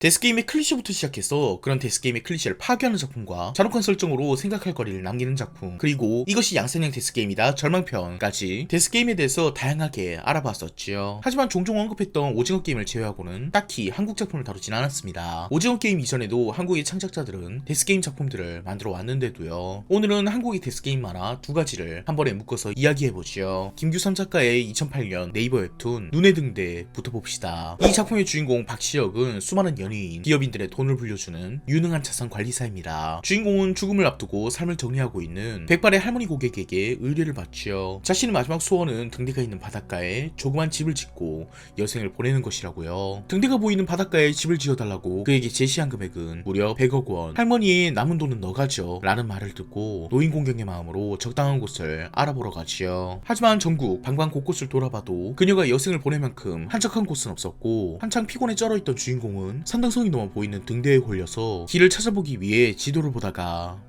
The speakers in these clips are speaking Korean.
데스게임의 클리셰부터 시작해서 그런 데스게임의 클리셰를 파괴하는 작품과 잔혹한 설정으로 생각할 거리를 남기는 작품 그리고 이것이 양산형 데스게임이다 절망편까지 데스게임에 대해서 다양하게 알아봤었지요. 하지만 종종 언급했던 오징어 게임을 제외하고는 딱히 한국 작품을 다루진 않았습니다. 오징어 게임 이전에도 한국의 창작자들은 데스게임 작품들을 만들어 왔는데도요 오늘은 한국의 데스게임 만화 두 가지를 한 번에 묶어서 이야기해보죠 김규삼 작가의 2008년 네이버 웹툰 눈의 등대부터 봅시다. 이 작품의 주인공 박시혁은 수많은 연 예인, 기업인들의 돈을 불려주는 유능한 자산 관리사입니다. 주인공은 죽음을 앞두고 삶을 정리하고 있는 백발의 할머니 고객에게 의뢰를 받지요. 자신의 마지막 소원은 등대가 있는 바닷가에 조그만 집을 짓고 여생을 보내는 것이라고요. 등대가 보이는 바닷가에 집을 지어달라고 그에게 제시한 금액은 무려 100억 원. 할머니의 남은 돈은 너 가져 라는 말을 듣고 노인 공경의 마음으로 적당한 곳을 알아보러 가지요. 하지만 전국 방방 곳곳을 돌아봐도 그녀가 여생을 보낼 만큼 한적한 곳은 없었고 한창 피곤에 쩔어있던 주인공은 산 등성이 넘어 보이는 등대에 홀려서 길을 찾아보기 위해 지도를 보다가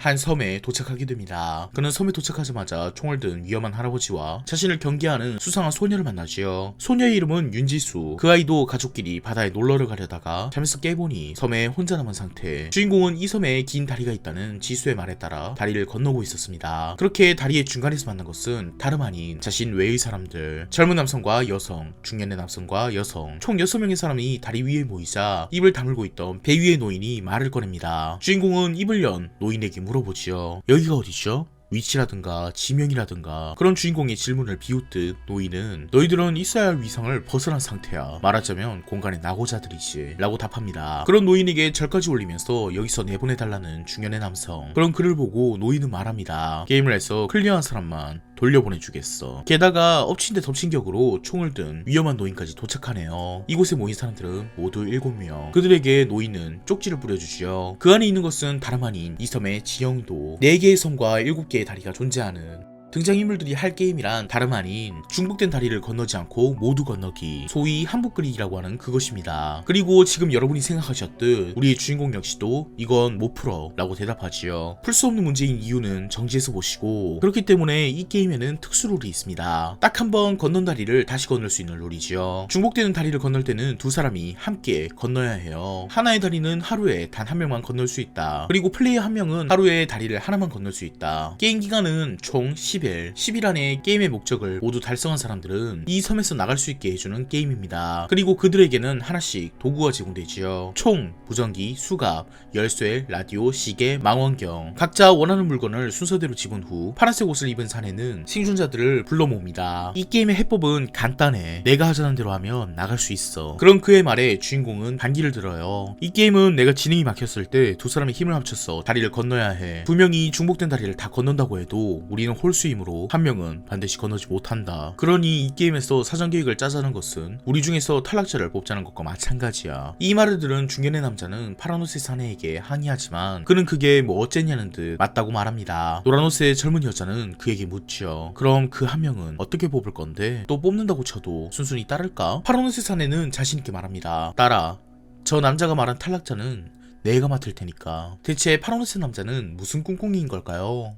한 섬에 도착하게 됩니다. 그는 섬에 도착하자마자 총을 든 위험한 할아버지와 자신을 경계하는 수상한 소녀를 만나지요. 소녀의 이름은 윤지수. 그 아이도 가족끼리 바다에 놀러를 가려다가 잠에서 깨보니 섬에 혼자 남은 상태. 주인공은 이 섬에 긴 다리가 있다는 지수의 말에 따라 다리를 건너고 있었습니다. 그렇게 다리의 중간에서 만난 것은 다름 아닌 자신 외의 사람들. 젊은 남성과 여성, 중년의 남성과 여성, 총 6명의 사람이 다리 위에 모이자 입을 다물고 있던 배 위의 노인이 말을 꺼냅니다. 주인공은 입을 연 노인에게 물어보지요. 여기가 어디죠? 위치라든가 지명이라든가 그런 주인공의 질문을 비웃듯 노인은 너희들은 있어야 할 위상을 벗어난 상태야 말하자면 공간의 낙오자들이지 라고 답합니다 그런 노인에게 절까지 올리면서 여기서 내보내달라는 중년의 남성 그런 글을 보고 노인은 말합니다 게임을 해서 클리어한 사람만 돌려보내주겠어. 게다가 엎친 데 덮친 격으로 총을 든 위험한 노인까지 도착하네요. 이곳에 모인 사람들은 모두 7명. 그들에게 노인은 쪽지를 뿌려주지요. 그 안에 있는 것은 다름 아닌 이 섬의 지형도 4개의 섬과 7개의 다리가 존재하는 등장인물들이 할 게임이란 다름 아닌 중복된 다리를 건너지 않고 모두 건너기 소위 한복 그리기라고 하는 그것입니다. 그리고 지금 여러분이 생각하셨듯 우리의 주인공 역시도 이건 못 풀어 라고 대답하지요. 풀 수 없는 문제인 이유는 정지해서 보시고 그렇기 때문에 이 게임에는 특수 룰이 있습니다. 딱 한 번 건넌 다리를 다시 건널 수 있는 룰이지요. 중복되는 다리를 건널 때는 두 사람이 함께 건너야 해요. 하나의 다리는 하루에 단 한 명만 건널 수 있다. 그리고 플레이어 한 명은 하루에 다리를 하나만 건널 수 있다. 게임 기간은 총 10일 10일 안에 게임의 목적을 모두 달성한 사람들은 이 섬에서 나갈 수 있게 해주는 게임입니다. 그리고 그들에게는 하나씩 도구가 제공되지요. 총, 무전기, 수갑, 열쇠, 라디오, 시계, 망원경. 각자 원하는 물건을 순서대로 집은 후 파란색 옷을 입은 사내는 생존자들을 불러 모읍니다. 이 게임의 해법은 간단해. 내가 하자는 대로 하면 나갈 수 있어. 그런 그의 말에 주인공은 반기를 들어요. 이 게임은 내가 진행이 막혔을 때 두 사람이 힘을 합쳐서 다리를 건너야 해두 명이 중복된 다리를 다 건넌다고 해도 우리는 홀수 이므로 한 명은 반드시 건너지 못한다. 그러니 이 게임에서 사전 계획을 짜자는 것은 우리 중에서 탈락자를 뽑자는 것과 마찬가지야. 이 말을 들은 중년의 남자는 옷의 사내에게 항의하지만 그는 그게 뭐 어쨌냐는 듯 맞다고 말합니다. 옷의 젊은 여자는 그에게 묻지요. 그럼 그 한 명은 어떻게 뽑을 건데? 또 뽑는다고 쳐도 순순히 따를까? 옷의 사내는 자신있게 말합니다. 따라 저 남자가 말한 탈락자는 내가 맡을 테니까. 대체 옷의 남자는 무슨 꿍꿍이인 걸까요?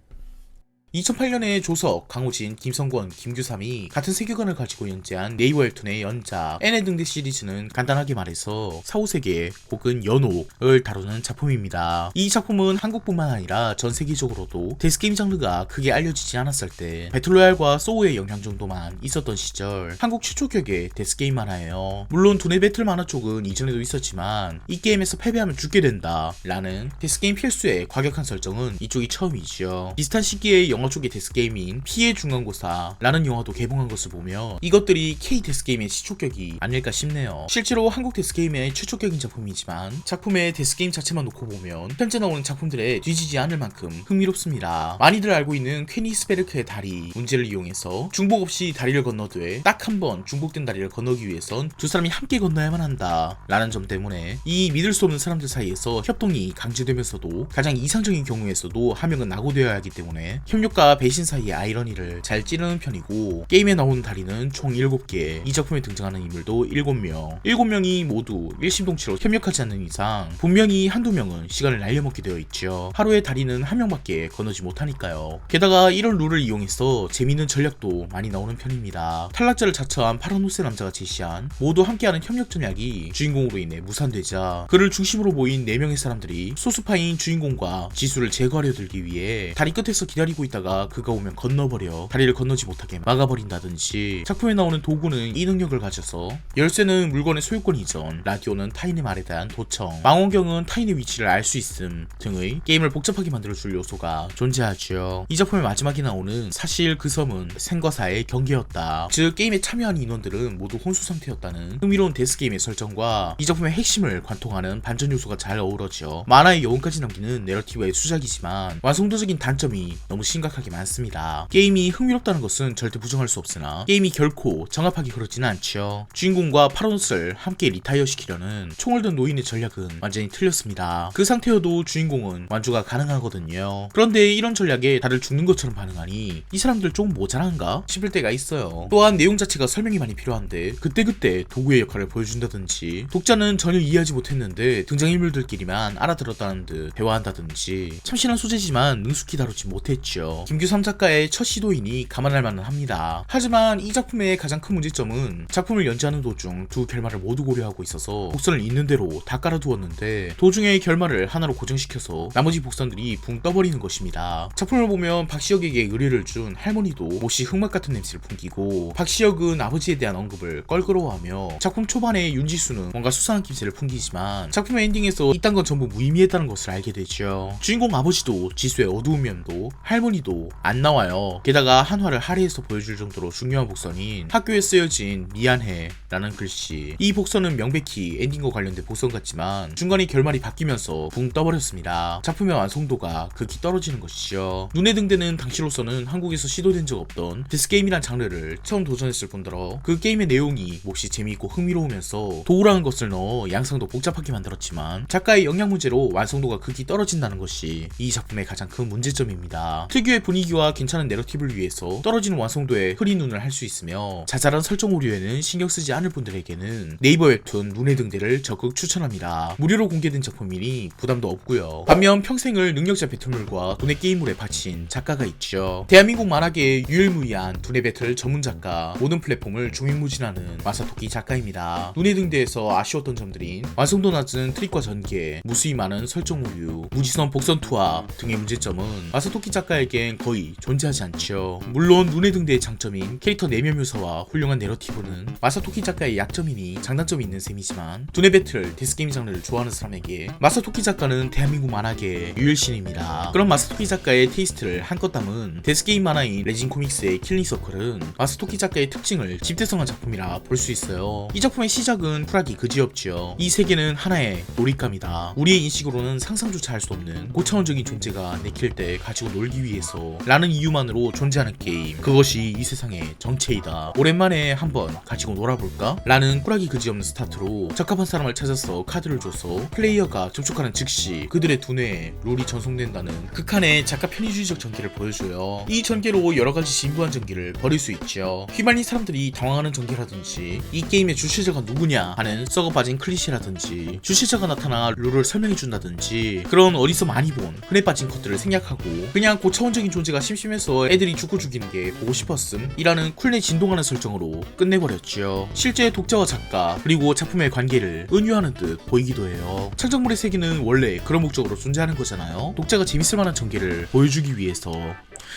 2008년에 조석, 강호진, 김성권, 김규삼이 같은 세계관을 가지고 연재한 네이버 웹툰의 연작 N의 등대 시리즈는 간단하게 말해서 사후세계 혹은 연옥을 다루는 작품입니다. 이 작품은 한국뿐만 아니라 전 세계적으로도 데스게임 장르가 크게 알려지지 않았을 때 배틀로얄과 소우의 영향 정도만 있었던 시절 한국 최초 격의 데스게임 만화예요. 물론 두뇌 배틀 만화 쪽은 이전에도 있었지만 이 게임에서 패배하면 죽게 된다 라는 데스게임 필수의 과격한 설정은 이쪽이 처음이죠. 비슷한 시기에 영화 쪽의 데스게임인 피해 중간고사라는 영화도 개봉한 것을 보며 이것들이 K 데스게임의 시초격이 아닐까 싶네요. 실제로 한국 데스게임의 최초격인 작품이지만 작품의 데스게임 자체만 놓고 보면 현재 나오는 작품들에 뒤지지 않을 만큼 흥미롭습니다. 많이들 알고 있는 퀘니스베르크의 다리 문제를 이용해서 중복 없이 다리를 건너되 딱 한 번 중복된 다리를 건너기 위해선 두 사람이 함께 건너야만 한다 라는 점 때문에 이 믿을 수 없는 사람들 사이에서 협동이 강제되면서도 가장 이상적인 경우에서도 한 명은 낙오되어야 하기 때문에 협력 탐욕과 배신 사이의 아이러니를 잘 찌르는 편이고 게임에 나오는 다리는 총 7개. 이 작품에 등장하는 인물도 7명. 7명이 모두 일심동체로 협력하지 않는 이상 분명히 한두 명은 시간을 날려먹게 되어 있죠. 하루에 다리는 한 명밖에 건너지 못하니까요. 게다가 이런 룰을 이용해서 재미있는 전략도 많이 나오는 편입니다. 탈락자를 자처한 파란 옷의 남자가 제시한 모두 함께하는 협력 전략이 주인공으로 인해 무산되자 그를 중심으로 모인 4명의 사람들이 소수파인 주인공과 지수를 제거하려 들기 위해 다리 끝에서 기다리고 있다가 그가 오면 건너버려. 다리를 건너지 못하게 막아버린다든지. 작품에 나오는 도구는 이 능력을 가져서 열쇠는 물건의 소유권 이전 라디오는 타인의 말에 대한 도청 망원경은 타인의 위치를 알 수 있음 등의 게임을 복잡하게 만들어줄 요소가 존재하죠. 이 작품의 마지막에 나오는 사실 그 섬은 생과사의 경계였다. 즉 게임에 참여한 인원들은 모두 혼수 상태였다는 흥미로운 데스게임의 설정과 이 작품의 핵심을 관통하는 반전 요소가 잘 어우러져 만화의 여운까지 남기는 내러티브의 수작이지만 완성도적인 단점이 너무 심각 하게 많습니다. 게임이 흥미롭다는 것은 절대 부정할 수 없으나 게임이 결코 정합하게 흐르지는 않죠. 주인공과 파라노스를 함께 리타이어 시키려는 총을 든 노인의 전략은 완전히 틀렸습니다. 그 상태여도 주인공은 완주가 가능하거든요. 그런데 이런 전략에 다들 죽는 것처럼 반응하니 이 사람들 좀 모자란가 싶을 때가 있어요. 또한 내용 자체가 설명이 많이 필요한데 그때그때 도구의 역할을 보여준다든지 독자는 전혀 이해하지 못했는데 등장인물들끼리만 알아들었다는 듯 대화한다든지 참신한 소재지만 능숙히 다루지 못했죠. 김규삼 작가의 첫 시도이니 감안할 만은 합니다. 하지만 이 작품의 가장 큰 문제점은 작품을 연재하는 도중 두 결말을 모두 고려하고 있어서 복선을 있는 대로 다 깔아두었는데 도중에 결말을 하나로 고정시켜서 나머지 복선들이 붕 떠버리는 것입니다. 작품을 보면 박시혁에게 의뢰를 준 할머니도 몹시 흑막 같은 냄새를 풍기고 박시혁은 아버지에 대한 언급을 껄끄러워하며 작품 초반에 윤지수는 뭔가 수상한 김새를 풍기지만 작품의 엔딩에서 이딴 건 전부 무의미했다는 것을 알게 되죠. 주인공 아버지도 지수의 어두운 면도 할머니 도 안 나와요. 게다가 한화를 할애해서 보여줄 정도로 중요한 복선인 학교에 쓰여진 미안해 라는 글씨 이 복선은 명백히 엔딩과 관련된 복선 같지만 중간에 결말이 바뀌면서 붕 떠버렸습니다. 작품의 완성도가 극히 떨어지는 것이죠. 눈에 등대는 당시로서는 한국에서 시도된 적 없던 데스게임이란 장르를 처음 도전했을 뿐더러 그 게임의 내용이 몹시 재미있고 흥미로우면서 도구라는 것을 넣어 양상도 복잡하게 만들었지만 작가의 역량 문제로 완성도가 극히 떨어진다는 것이 이 작품의 가장 큰 문제점입니다. 특유 의 분위기와 괜찮은 내러티브를 위해서 떨어지는 완성도에 흐린 눈을 할 수 있으며 자잘한 설정 오류에는 신경 쓰지 않을 분들에게는 네이버 웹툰 눈의 등대를 적극 추천합니다. 무료로 공개된 작품이니 부담도 없고요. 반면 평생을 능력자 배틀물과 돈의 게임물에 바친 작가가 있죠. 대한민국 만화계의 유일무이한 두뇌 배틀 전문 작가, 모든 플랫폼을 중인무진하는 마사토키 작가입니다. 눈의 등대에서 아쉬웠던 점들인 완성도 낮은 트릭과 전개, 무수히 많은 설정 오류, 무지선 복선 투하 등의 문제점은 마사토키 작가에 겐 거의 존재하지 않죠. 물론 눈의 등대의 장점인 캐릭터 내면 묘사와 훌륭한 내러티브는 마사토키 작가의 약점이니 장단점이 있는 셈이지만 두뇌 배틀, 데스게임 장르를 좋아하는 사람에게 마사토키 작가는 대한민국 만화계의 유일신입니다. 그런 마사토키 작가의 테이스트를 한껏 담은 데스게임 만화인 레진 코믹스의 킬링 서클은 마사토키 작가의 특징을 집대성한 작품이라 볼 수 있어요. 이 작품의 시작은 쿨하기 그지없지요. 이 세계는 하나의 놀잇감이다. 우리의 인식으로는 상상조차 할 수 없는 고차원적인 존재가 내킬 때 가지고 놀기 위해서 라는 이유만으로 존재하는 게임. 그것이 이 세상의 정체이다. 오랜만에 한번 가지고 놀아볼까? 라는 쿨하기 그지없는 스타트로 적합한 사람을 찾아서 카드를 줘서 플레이어가 접촉하는 즉시 그들의 두뇌에 룰이 전송된다는 극한의 작가 편의주의적 전개를 보여줘요. 이 전개로 여러 가지 진부한 전개를 벌일 수 있죠. 휘말린 사람들이 당황하는 전개라든지 이 게임의 주체자가 누구냐 하는 썩어 빠진 클리셰라든지 주체자가 나타나 룰을 설명해준다든지 그런 어디서 많이 본 흔해 빠진 것들을 생략하고 그냥 고차원적인 존재가 심심해서 애들이 죽고 죽이는 게 보고 싶었음 이라는 쿨내 진동하는 설정으로 끝내버렸죠. 실제 독자와 작가 그리고 작품의 관계를 은유하는 듯 보이기도 해요. 창작물의 세계는 원래 그런 목적으로 존재하는 거잖아요. 독자가 재밌을 만한 전개를 보여주기 위해서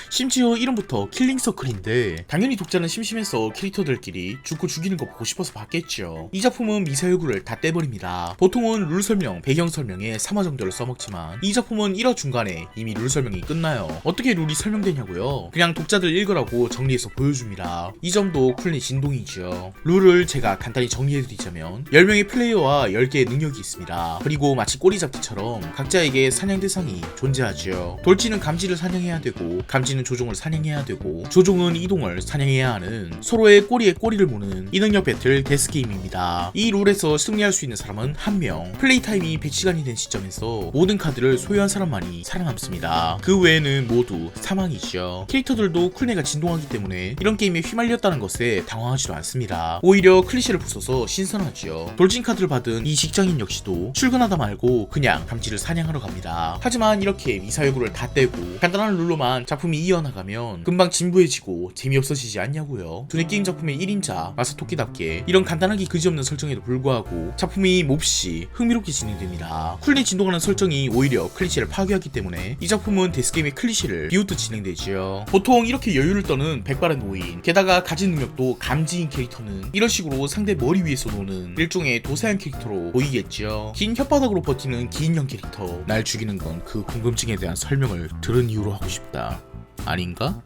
심지어 이름부터 킬링 서클인데 당연히 독자는 심심해서 캐릭터들끼리 죽고 죽이는 거 보고 싶어서 봤겠죠. 이 작품은 미사여구를 다 떼버립니다. 보통은 룰 설명, 배경 설명에 3화 정도를 써먹지만 이 작품은 1화 중간에 이미 룰 설명이 끝나요. 어떻게 룰이 설명되냐고요? 그냥 독자들 읽으라고 정리해서 보여줍니다. 이 점도 쿨의 진동이죠. 룰을 제가 간단히 정리해드리자면 10명의 플레이어와 10개의 능력이 있습니다. 그리고 마치 꼬리 잡기처럼 각자에게 사냥 대상이 존재하죠. 돌지는 감지를 사냥해야 되고 감지는 조종을 사냥해야 되고 조종은 이동을 사냥해야 하는 서로의 꼬리에 꼬리를 무는 이 능력 배틀 데스게임입니다. 이 룰에서 승리할 수 있는 사람은 한 명. 플레이 타임이 100시간이 된 시점에서 모든 카드를 소유한 사람만이 살아남습니다. 그 외에는 모두 사망이죠. 캐릭터들도 쿨네가 진동하기 때문에 이런 게임에 휘말렸다는 것에 당황하지도 않습니다. 오히려 클리셰를 부숴서 신선하지요. 돌진 카드를 받은 이 직장인 역시도 출근하다 말고 그냥 감지를 사냥하러 갑니다. 하지만 이렇게 미사여구를 다 떼고 간단한 룰로만 작품이 이어나가면 금방 진부해지고 재미없어지지 않냐고요. 두뇌 게임 작품의 1인자 마사토끼답게 이런 간단하게 그지없는 설정에도 불구하고 작품이 몹시 흥미롭게 진행됩니다. 쿨네 진동하는 설정이 오히려 클리셰를 파괴하기 때문에 이 작품은 데스게임의 클리셰를 비웃듯 진행되지요. 보통 이렇게 여유를 떠는 백발의 노인, 게다가 가진 능력도 감지인 캐릭터는 이런 식으로 상대 머리 위에서 노는 일종의 도사형 캐릭터로 보이겠죠. 긴 혓바닥으로 버티는 기인형 캐릭터. 날 죽이는 건 그 궁금증에 대한 설명을 들은 이유로 하고 싶다. 아닌가?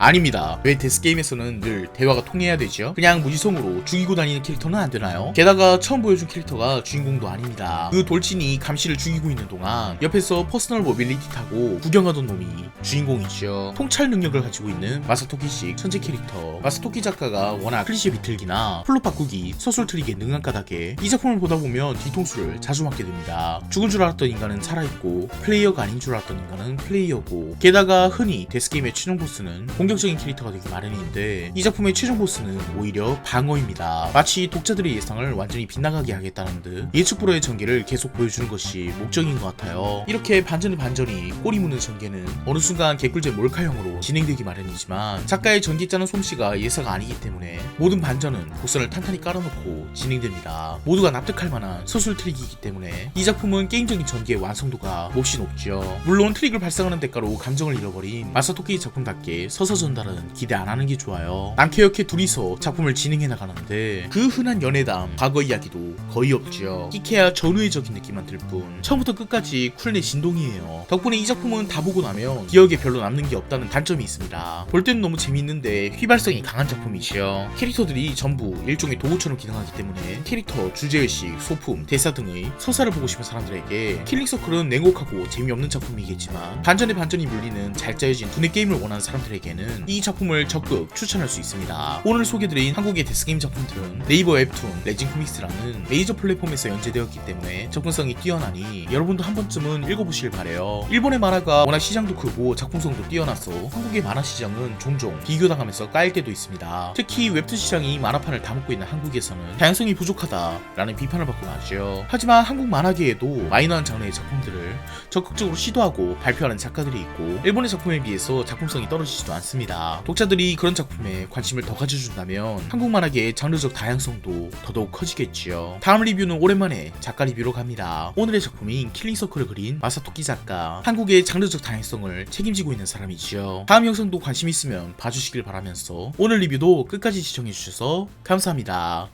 아닙니다. 왜 데스게임에서는 늘 대화가 통해야 되죠? 그냥 무지성으로 죽이고 다니는 캐릭터는 안 되나요? 게다가 처음 보여준 캐릭터가 주인공도 아닙니다. 그 돌진이 감시를 죽이고 있는 동안 옆에서 퍼스널 모빌리티 타고 구경하던 놈이 주인공이죠. 통찰 능력을 가지고 있는 마사토키식 천재 캐릭터. 마사토키 작가가 워낙 클리셰 비틀기나 플롯 바꾸기, 서술 트릭에 능한 까닭에 이 작품을 보다 보면 뒤통수를 자주 맞게 됩니다. 죽은 줄 알았던 인간은 살아있고 플레이어가 아닌 줄 알았던 인간은 플레이어고 게다가 흔히 데스게임의 최종 보스는 공 격적인 캐릭터가 되기 마련인데 이 작품의 최종 보스는 오히려 방어입니다. 마치 독자들의 예상을 완전히 빗나가게 하겠다는 듯 예측 불허의 전개를 계속 보여주는 것이 목적인 것 같아요. 이렇게 반전의 반전이 꼬리 무는 전개는 어느 순간 개꿀잼 몰카형으로 진행되기 마련이지만 작가의 전개 짜는 솜씨가 예사가 아니기 때문에 모든 반전은 곡선을 탄탄히 깔아놓고 진행됩니다. 모두가 납득할 만한 서술 트릭이기 때문에 이 작품은 게임적인 전개의 완성도가 몹시 높죠. 물론 트릭을 발생하는 대가로 감정을 잃어버린 마사토키 작품답게 서서 전달은 기대 안 하는 게 좋아요. 남캐역캐 둘이서 작품을 진행해 나가는데 그 흔한 연애담, 과거 이야기도 거의 없죠. 끼케야 전우회적인 느낌만 들 뿐 처음부터 끝까지 쿨의 진동이에요. 덕분에 이 작품은 다 보고 나면 기억에 별로 남는 게 없다는 단점이 있습니다. 볼 때는 너무 재밌는데 휘발성이 강한 작품이죠. 캐릭터들이 전부 일종의 도구처럼 기능하기 때문에 캐릭터, 주제의식, 소품, 대사 등의 서사를 보고 싶은 사람들에게 킬링서클은 냉혹하고 재미없는 작품이겠지만 반전의 반전이 물리는 잘 짜여진 두뇌 게임을 원하는 사람들에게는 이 작품을 적극 추천할 수 있습니다. 오늘 소개드린 한국의 데스게임 작품들은 네이버 웹툰, 레진 코믹스라는 메이저 플랫폼에서 연재되었기 때문에 접근성이 뛰어나니 여러분도 한 번쯤은 읽어보시길 바래요. 일본의 만화가 워낙 시장도 크고 작품성도 뛰어나서 한국의 만화 시장은 종종 비교당하면서 까일 때도 있습니다. 특히 웹툰 시장이 만화판을 다 먹고 있는 한국에서는 다양성이 부족하다라는 비판을 받고 나죠. 하지만 한국 만화계에도 마이너한 장르의 작품들을 적극적으로 시도하고 발표하는 작가들이 있고 일본의 작품에 비해서 작품성이 떨어지지도 않습니다. 독자들이 그런 작품에 관심을 더 가져준다면 한국 만화계의 장르적 다양성도 더더욱 커지겠지요. 다음 리뷰는 오랜만에 작가 리뷰로 갑니다. 오늘의 작품인 킬링서클을 그린 마사토키 작가 한국의 장르적 다양성을 책임지고 있는 사람이지요. 다음 영상도 관심 있으면 봐주시길 바라면서 오늘 리뷰도 끝까지 시청해주셔서 감사합니다.